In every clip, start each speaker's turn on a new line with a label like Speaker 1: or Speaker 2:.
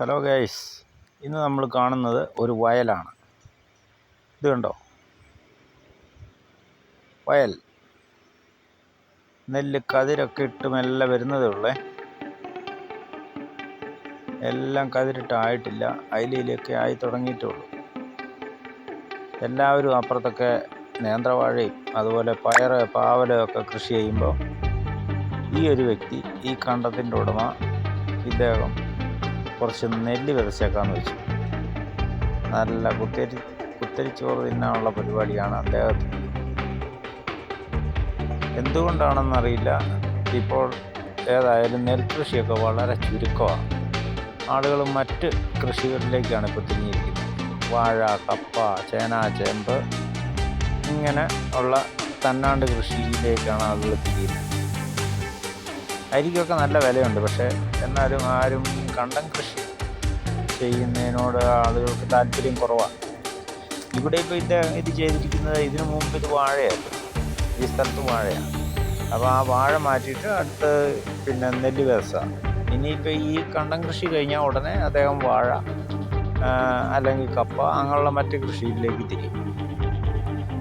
Speaker 1: Hello guys ഇന്ന് നമ്മൾ കാണുന്നത് ഒരു വയലാണ്. ഇത് കണ്ടോ? വയൽ. നെല്ല് കതിരൊക്കെ ഇട്ട് മെല്ലെ വരുന്നതേ ഉള്ളേ. എല്ലാം കതിരിട്ടായിട്ടില്ല. അയിലയിലൊക്കെ ആയി തുടങ്ങിയിട്ടേ ഉള്ളൂ. എല്ലാവരും അപ്പുറത്തൊക്കെ നേന്ത്രവാഴയും അതുപോലെ പയറ് പാവൽ ഒക്കെ കൃഷി ചെയ്യുമ്പോൾ ഈ ഒരു വ്യക്തി ഈ കണ്ടത്തിന്റെ ഉടമ ഇദ്ദേഹം കുറച്ച് നെല്ല് വിതച്ചേക്കാന്ന് വെച്ചു. നല്ല കുത്തരി കുത്തരിച്ചോറ് തിന്നാനുള്ള പരിപാടിയാണ് അദ്ദേഹത്തിന്. എന്തുകൊണ്ടാണെന്നറിയില്ല. ഇപ്പോൾ ഏതായാലും നെൽകൃഷിയൊക്കെ വളരെ ചുരുക്കമാണ്. ആളുകൾ മറ്റ് കൃഷികളിലേക്കാണ് ഇപ്പോൾ തിങ്ങിയിരിക്കുന്നത്. വാഴ കപ്പ ചേന ചേമ്പ് ഇങ്ങനെ ഉള്ള തന്നാണ്ട് കൃഷിയിലേക്കാണ് ആളുകൾ തിരിയുന്നത് അരിക്കൊക്കെ നല്ല വിലയുണ്ട്. പക്ഷേ എന്നാലും ആരും കണ്ടം കൃഷി ചെയ്യുന്നതിനോട് ആളുകൾക്ക് താല്പര്യം കുറവാണ്. ഇവിടെ ഇപ്പോൾ ഇത് ഇത് ചെയ്തിരിക്കുന്നത് ഇതിനു മുമ്പ് ഇത് വാഴയായിരുന്നു. ഈ സ്ഥലത്ത് വാഴയാണ്. അപ്പോൾ ആ വാഴ മാറ്റിയിട്ട് അടുത്ത് പിന്നെ നെല്ല് വ്യവസായ ഇനിയിപ്പോൾ ഈ കണ്ടം കൃഷി കഴിഞ്ഞാൽ ഉടനെ അദ്ദേഹം വാഴ അല്ലെങ്കിൽ കപ്പ അങ്ങനെയുള്ള മറ്റ് കൃഷിയിലേക്ക് തിരിയും.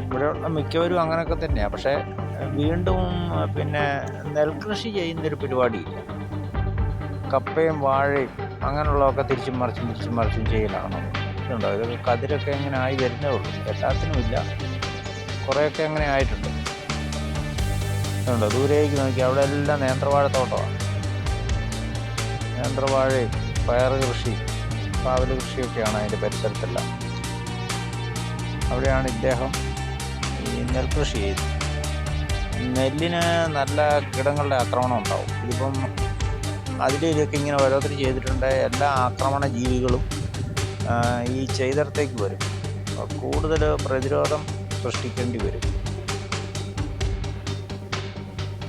Speaker 1: ഇവിടെയുള്ള മിക്കവരും അങ്ങനെയൊക്കെ തന്നെയാണ് പക്ഷേ വീണ്ടും പിന്നെ നെൽകൃഷി ചെയ്യുന്നൊരു പരിപാടിയില്ല. കപ്പയും വാഴയും അങ്ങനെയുള്ളതൊക്കെ തിരിച്ചും മറിച്ചും തിരിച്ചും മറിച്ചും ചെയ്യലാണ്. ഇതുണ്ടോ? ഇതൊക്കെ കതിരൊക്കെ എങ്ങനെ ആയി വരുന്നേ ഉള്ളൂ. എല്ലാത്തിനും ഇല്ല. കുറേയൊക്കെ അങ്ങനെ ആയിട്ടുണ്ട്. ഇതുണ്ടോ? ദൂരേക്ക് നോക്കി. അവിടെ എല്ലാം നേന്ത്രവാഴ തോട്ടമാണ് നേന്ത്രവാഴയും പയർ കൃഷി പാവൽ കൃഷിയൊക്കെയാണ് അതിന്റെ പരിസരത്തെല്ലാം. അവിടെയാണ് ഇദ്ദേഹം ഈ നെൽകൃഷി ചെയ്തത്. നെല്ലിന് നല്ല കീടങ്ങളുടെ ആക്രമണം ഉണ്ടാവും. ഇതിപ്പം അതിലേക്ക് ഇങ്ങനെ ഓരോരുത്തർ ചെയ്തിട്ടുണ്ട്. എല്ലാ ആക്രമണ ജീവികളും ഈ ചെയ്തിടത്തേക്ക് വരും. കൂടുതൽ പ്രതിരോധം സൃഷ്ടിക്കേണ്ടി വരും.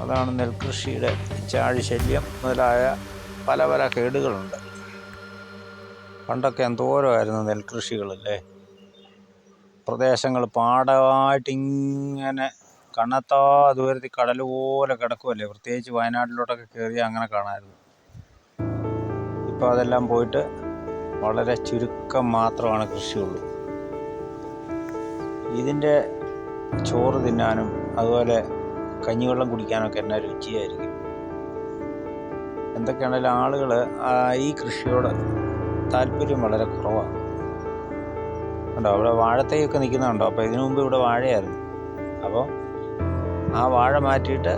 Speaker 1: അതാണ് നെൽകൃഷിയുടെ ചാഴി ശല്യം മുതലായ പല പല കേടുകളുണ്ട്. പണ്ടൊക്കെ എന്തോരമായിരുന്നു നെൽകൃഷികളല്ലേ പ്രദേശങ്ങൾ പാടമായിട്ടിങ്ങനെ കണ്ണത്താ ദൂരത്തിൽ കടൽ പോലെ കിടക്കുമല്ലേ പ്രത്യേകിച്ച് വയനാട്ടിലോട്ടൊക്കെ കയറി അങ്ങനെ കാണാമായിരുന്നു. ഇപ്പോൾ അതെല്ലാം പോയിട്ട് വളരെ ചുരുക്കം മാത്രമാണ് കൃഷിയുള്ളൂ. ഇതിന്റെ ചോറ് തിന്നാനും അതുപോലെ കഞ്ഞിവെള്ളം കുടിക്കാനൊക്കെ എന്നാ രുചിയായിരിക്കും. എന്തൊക്കെയാണെങ്കിലും ആളുകൾ ഈ കൃഷിയോട് താല്പര്യം വളരെ കുറവാണ് ഉണ്ടോ അവിടെ വാഴത്തൈയൊക്കെ നിൽക്കുന്നുണ്ടോ അപ്പോൾ ഇതിനു മുമ്പ് ഇവിടെ വാഴയായിരുന്നു. അപ്പോൾ ആ വാഴ മാറ്റിയിട്ട്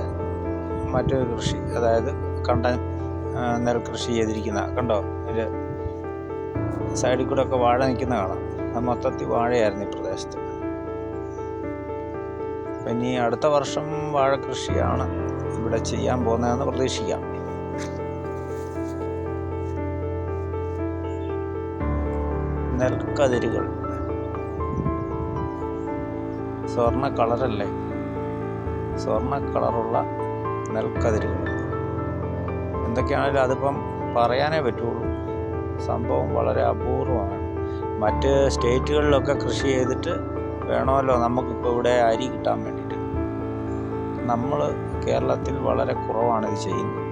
Speaker 1: മറ്റൊരു കൃഷി അതായത് കണ്ട ആ, നെൽകൃഷി ചെയ്തിരിക്കുന്ന കണ്ടോ? ഇത് സൈഡിൽ കൂടെ ഒക്കെ വാഴ നിൽക്കുന്ന കാണാം. അത് മൊത്തത്തിൽ വാഴയായിരുന്നു ഈ പ്രദേശത്ത്. ഇനി അടുത്ത വർഷം വാഴ കൃഷിയാണ് ഇവിടെ ചെയ്യാൻ പോകുന്നതെന്ന് പ്രതീക്ഷിക്കാം. നെൽക്കതിരുകൾ. സ്വർണ കളറല്ലേ? സ്വർണ കളറുള്ള നെൽക്കതിരുകൾ. എന്തൊക്കെയാണെങ്കിലും അതിപ്പം പറയാനേ പറ്റുള്ളൂ. സംഭവം വളരെ അപൂർവമാണ്. മറ്റ് സ്റ്റേറ്റുകളിലൊക്കെ കൃഷി ചെയ്തിട്ട് വേണമല്ലോ നമുക്കിപ്പോൾ ഇവിടെ അരി കിട്ടാൻ വേണ്ടിയിട്ട്. നമ്മൾ കേരളത്തിൽ വളരെ കുറവാണ് ഇത് ചെയ്യുന്നത്.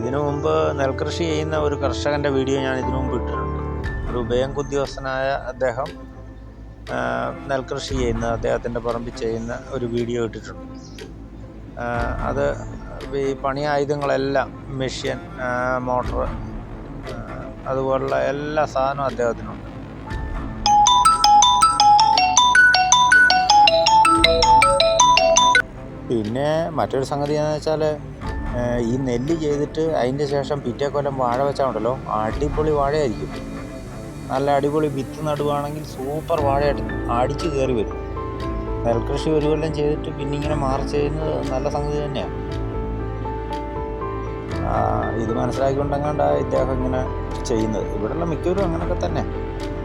Speaker 1: ഇതിനു മുമ്പ് നെൽകൃഷി ചെയ്യുന്ന ഒരു കർഷകന്റെ വീഡിയോ ഞാൻ ഇതിനു മുമ്പ് ഇട്ടിട്ടുണ്ട്. ഒരു ബാങ്ക് ഉദ്യോഗസ്ഥനായ അദ്ദേഹം നെൽകൃഷി ചെയ്യുന്ന അദ്ദേഹത്തിന്റെ പറമ്പിൽ ചെയ്യുന്ന ഒരു വീഡിയോ ഇട്ടിട്ടുണ്ട്. അത് ഈ പണി ആയുധങ്ങളെല്ലാം മെഷീൻ മോട്ടർ അതുപോലുള്ള എല്ലാ സാധനവും അദ്ദേഹത്തിനുണ്ട്. പിന്നെ മറ്റൊരു സംഗതി എന്ന് വെച്ചാൽ ഈ നെല്ല് ചെയ്തിട്ട് അതിന്റെ ശേഷം പിറ്റേ കൊല്ലം വാഴ വെച്ചാൽ ഉണ്ടല്ലോ അടിപൊളി വാഴയായിരിക്കും. നല്ല അടിപൊളി വിത്ത് നടുവാണെങ്കിൽ സൂപ്പർ വാഴയായിട്ട് അടിച്ച് കയറി വരും. നെൽകൃഷി ഒരു കൊല്ലം ചെയ്തിട്ട് പിന്നെ ഇങ്ങനെ മാറി ചെയ്യുന്നത് നല്ല സംഗതി തന്നെയാണ് ഇത് മനസ്സിലാക്കിക്കൊണ്ടെങ്ങാണ്ട ഇദ്ദേഹം ഇങ്ങനെ ചെയ്യുന്നത്. ഇവിടെയുള്ള മിക്കവരും അങ്ങനെയൊക്കെ തന്നെ.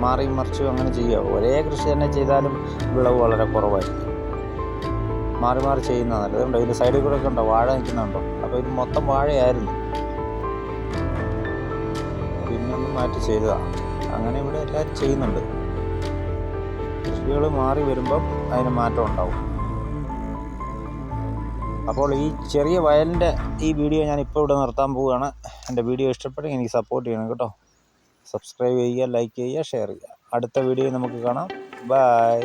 Speaker 1: മാറി മറിച്ചും അങ്ങനെ ചെയ്യുക. ഒരേ കൃഷി തന്നെ ചെയ്താലും വിളവ് വളരെ കുറവായിരിക്കും. മാറി മാറി ചെയ്യുന്ന നല്ലതുണ്ടോ ഇതിന്റെ സൈഡിൽ കൂടെ ഒക്കെ ഉണ്ടോ? വാഴ നിൽക്കുന്നുണ്ടോ? അപ്പോൾ ഇത് മൊത്തം വാഴയായിരുന്നു. പിന്നെ മാറ്റി ചെയ്തതാണ് അങ്ങനെ ഇവിടെ എല്ലാവരും ചെയ്യുന്നുണ്ട്. കൃഷികൾ മാറി വരുമ്പം അതിന് മാറ്റം ഉണ്ടാവും. അപ്പോൾ ഈ ചെറിയ വയലിന്റെ ഈ വീഡിയോ ഞാൻ ഇപ്പോൾ ഇവിടെ നിർത്താൻ പോവുകയാണ്. എന്റെ വീഡിയോ ഇഷ്ടപ്പെട്ടെങ്കിൽ എനിക്ക് സപ്പോർട്ട് ചെയ്യണം കേട്ടോ. സബ്സ്ക്രൈബ് ചെയ്യുക ലൈക്ക് ചെയ്യുക ഷെയർ ചെയ്യുക. അടുത്ത വീഡിയോ നമുക്ക് കാണാം. ബൈ